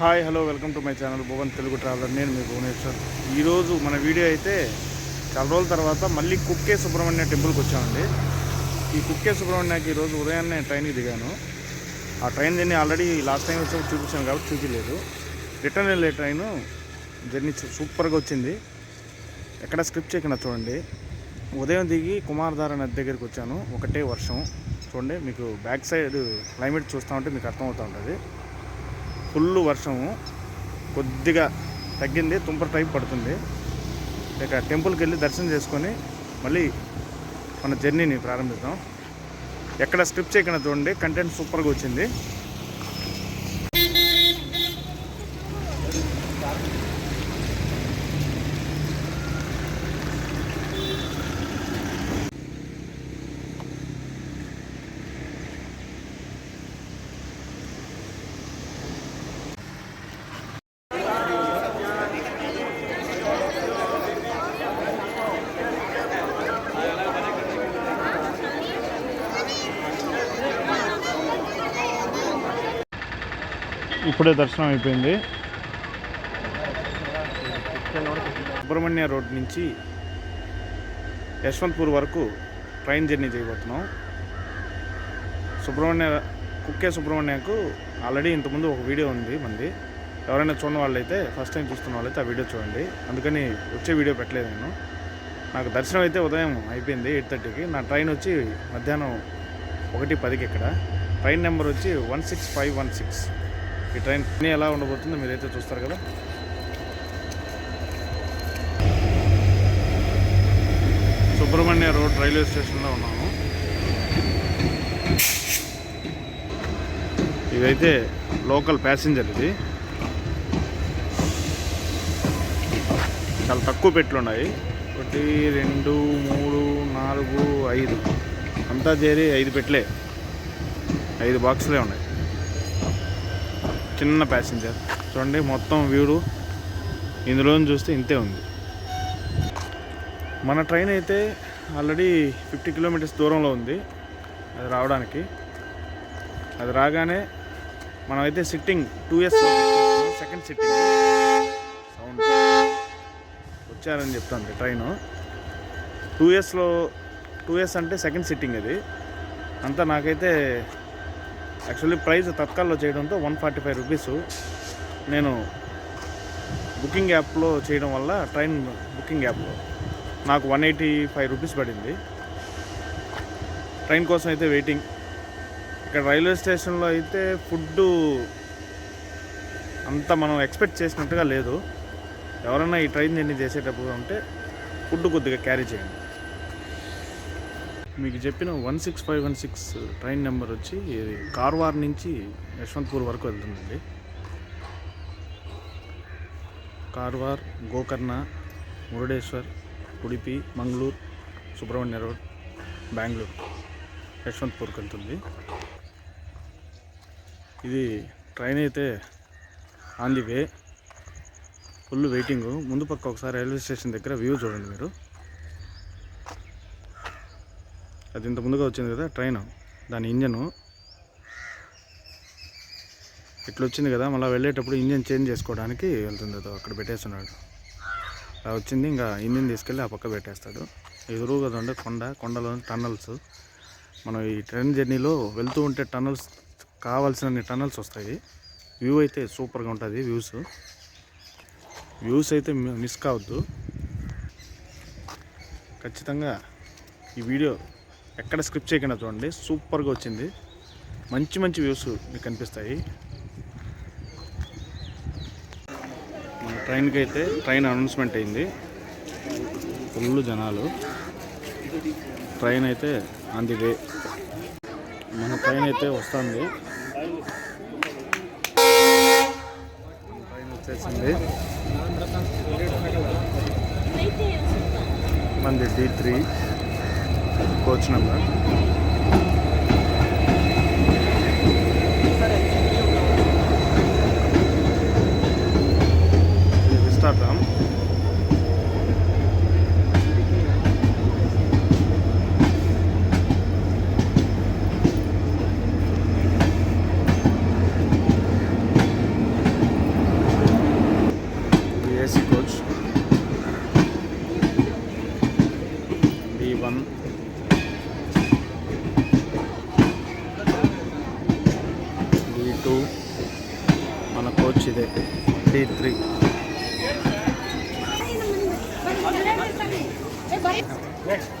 Hi hello welcome to my channel Bhuvan Telugu traveller నేను మీ భువనేశ్వర్. ఈరోజు మన వీడియో అయితే చాలా రోజుల తర్వాత మళ్ళీ కుక్కే సుబ్రహ్మణ్య టెంపుల్కి వచ్చామండి. ఈ కుక్కే సుబ్రహ్మణ్యకి ఈరోజు ఉదయాన్నే ట్రైన్కి దిగాను. ఆ train journey already last time వచ్చినప్పుడు చూపించాను కాబట్టి చూపించలేదు. రిటర్న్ వెళ్ళే ట్రైన్ జర్నీ సూపర్గా వచ్చింది. ఎక్కడ స్క్రిప్ట్ చేయకుండా చూడండి. ఉదయం దిగి కుమారధార నది దగ్గరికి వచ్చాను. ఒకటే వర్షం. చూడండి మీకు బ్యాక్ సైడ్ క్లైమేట్ చూస్తూ ఉంటే మీకు అర్థమవుతూ ఉంటుంది. ఫుల్ వర్షము కొద్దిగా తగ్గింది తుంపర టైప్ పడుతుంది. ఇక టెంపుల్కి వెళ్ళి దర్శనం చేసుకొని మళ్ళీ మన జర్నీని ప్రారంభిద్దాం. ఎక్కడ స్క్రిప్ట్ చేయకుండా చూడండి కంటెంట్ సూపర్గా వచ్చింది. ఇప్పుడే దర్శనం అయిపోయింది. సుబ్రహ్మణ్య రోడ్ నుంచి యశ్వంత్పూర్ వరకు ట్రైన్ జర్నీ చేయబోతున్నాం. సుబ్రహ్మణ్య కుక్కే సుబ్రహ్మణ్యకు ఆల్రెడీ ఇంతకుముందు ఒక వీడియో ఉంది మంది. ఎవరైనా చూడని వాళ్ళైతే ఫస్ట్ టైం చూస్తున్న వాళ్ళైతే ఆ వీడియో చూడండి. అందుకని వచ్చే వీడియో పెట్టలేదు నేను. నాకు దర్శనం అయితే ఉదయం అయిపోయింది ఎయిట్ థర్టీకి. నా ట్రైన్ వచ్చి మధ్యాహ్నం ఒకటి పదికి ఇక్కడ. ట్రైన్ నెంబర్ వచ్చి one six five one six. ఈ ట్రైన్ ఎలా ఉండబోతుందో మీరైతే చూస్తారు కదా. సుబ్రహ్మణ్య రోడ్ రైల్వే స్టేషన్లో ఉన్నాము. ఇదైతే లోకల్ ప్యాసింజర్ ఇది. చాలా తక్కువ పెట్లు ఉన్నాయి. ఒకటి రెండు మూడు నాలుగు ఐదు. అంతా చేరి ఐదు పెట్లే. ఐదు బాక్సులే ఉన్నాయి. చిన్న ప్యాసింజర్ చూడండి మొత్తం వ్యూడు ఇందులో చూస్తే ఇంతే ఉంది. మన ట్రైన్ అయితే ఆల్రెడీ ఫిఫ్టీ కిలోమీటర్స్ దూరంలో ఉంది. అది రావడానికి. అది రాగానే మనమైతే sitting two years second sitting sound వచ్చారని చెప్తాను ట్రైన్ టూ ఇయర్స్లో టూ ఇయర్స్ అంటే సెకండ్ సిట్టింగ్ అది. అంతా నాకైతే యాక్చువల్లీ ప్రైస్ తత్కాల్లో చేయడంతో వన్ ఫార్టీ ఫైవ్ రూపీస్ నేను బుకింగ్ యాప్లో చేయడం వల్ల ట్రైన్ బుకింగ్ యాప్లో నాకు వన్ ఎయిటీ ఫైవ్ రూపీస్ పడింది. ట్రైన్ కోసం అయితే వెయిటింగ్. ఇక్కడ రైల్వే స్టేషన్లో అయితే ఫుడ్ అంత మనం ఎక్స్పెక్ట్ చేసినట్టుగా లేదు. ఎవరైనా ఈ ట్రైన్ జర్నీ చేసేటప్పుడు ఉంటే ఫుడ్ కొద్దిగా క్యారీ చేయండి. మీకు చెప్పిన one six five one six train number వచ్చి కార్వార్ నుంచి యశ్వంత్పూర్ వరకు వెళ్తుందండి. కార్వార్ గోకర్ణ మురుడేశ్వర్ ఉడిపి మంగళూరు సుబ్రహ్మణ్య రోడ్ బెంగళూరు యశ్వంత్పూర్కి వెళ్తుంది. ఇది ట్రైన్ అయితే on the way full waiting ముందు పక్క ఒకసారి రైల్వే స్టేషన్ దగ్గర వ్యూ చూడండి మీరు. అది ఇంత ముందుగా వచ్చింది కదా ట్రైన్. దాని ఇంజను. ఇట్లా వచ్చింది కదా మళ్ళీ వెళ్ళేటప్పుడు ఇంజన్ చేంజ్ చేసుకోవడానికి వెళ్తుంది అదో అక్కడ పెట్టేస్తున్నాడు. అలా వచ్చింది ఇంకా ఇంజన్ తీసుకెళ్ళి ఆ పక్క పెట్టేస్తాడు. ఎదురుగా ఉండే కొండ కొండలో టన్నల్స్. మనం ఈ ట్రైన్ జర్నీలో వెళ్తూ ఉంటే టన్నల్స్ కావాల్సిన టన్నల్స్ వస్తాయి. వ్యూ అయితే సూపర్గా ఉంటుంది వ్యూస్. వ్యూస్ అయితే మిస్ కావద్దు. ఖచ్చితంగా ఈ వీడియో ఎక్కడ స్క్రిప్ట్ చేయకుండా చూడండి. సూపర్గా వచ్చింది. మంచి మంచి వ్యూస్ మీకు కనిపిస్తాయి. మన ట్రైన్కి అయితే ట్రైన్ అనౌన్స్మెంట్ అయింది. ఫుల్ జనాలు. ట్రైన్ అయితే ఆన్ ది వే మన ట్రైన్ అయితే వస్తుంది. ట్రైన్ వచ్చేసింది. మంది డి త్రీ. కోచ్ నెంబర్ ఇది విస్టాగ్రామ్ టూ. మన కోచ్ ఇదే. D three. Left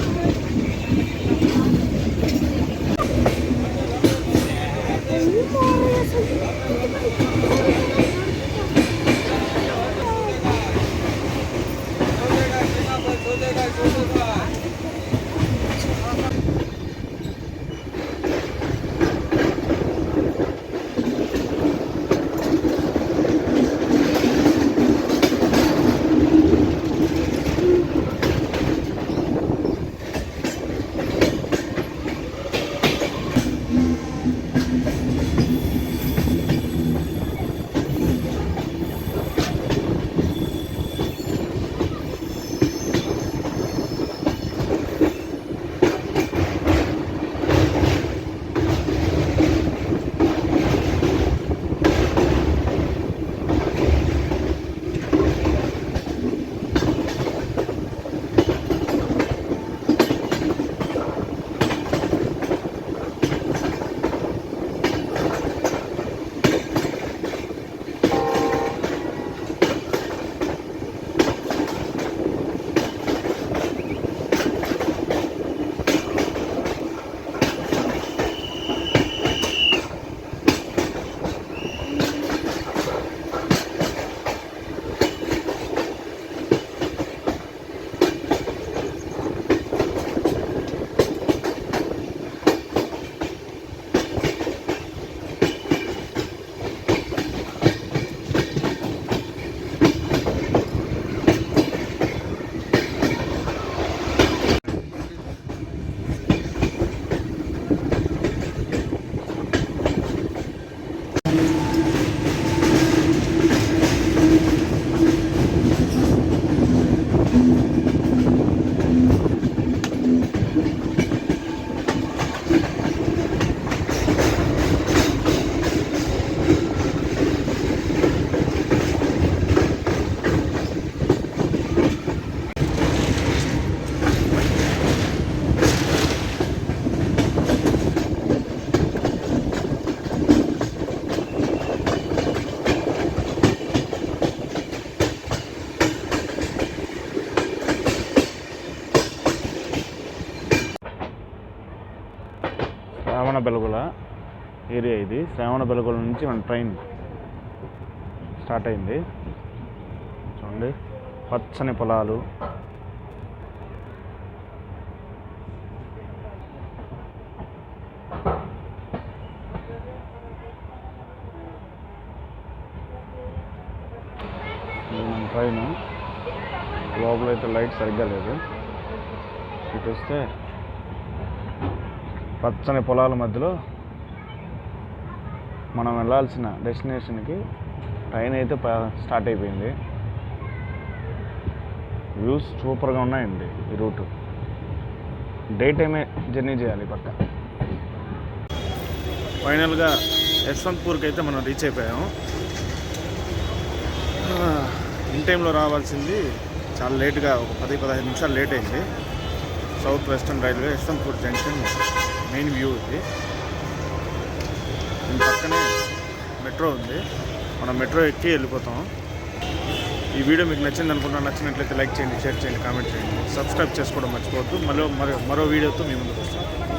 Shravana Belagola area ఇది. శ్రావణ బెలగుల నుంచి మన ట్రైన్ స్టార్ట్ అయింది. చూడండి. పచ్చని పొలాలు. మన ట్రైన్. లోపల అయితే లైట్ సరిగ్గా లేదు. ఇటు వస్తే పచ్చని పొలాల మధ్యలో మనం వెళ్ళాల్సిన డెస్టినేషన్కి ట్రైన్ అయితే స్టార్ట్ అయిపోయింది. వ్యూస్ సూపర్గా ఉన్నాయండి ఈ రూటు. డే టైమే జర్నీ చేయాలి పక్క. ఫైనల్గా యశ్వంత్పూర్కి అయితే మనం రీచ్ అయిపోయాము. ఇన్ టైంలో రావాల్సింది చాలా లేట్గా ఒక పది పదహైదు నిమిషాలు లేట్ అయింది. South western railway Yeshwantpur junction main view ఇది. దీని పక్కనే మెట్రో ఉంది. మనం మెట్రో ఎక్కి వెళ్ళిపోతాం. ఈ వీడియో మీకు నచ్చింది అనుకుంటున్నా నచ్చినట్లయితే లైక్ చేయండి షేర్ చేయండి కామెంట్ చేయండి. సబ్స్క్రైబ్ చేసుకోవడం మర్చిపోవద్దు. మరో మరో మరో వీడియోతో మీ ముందుకు వస్తాం.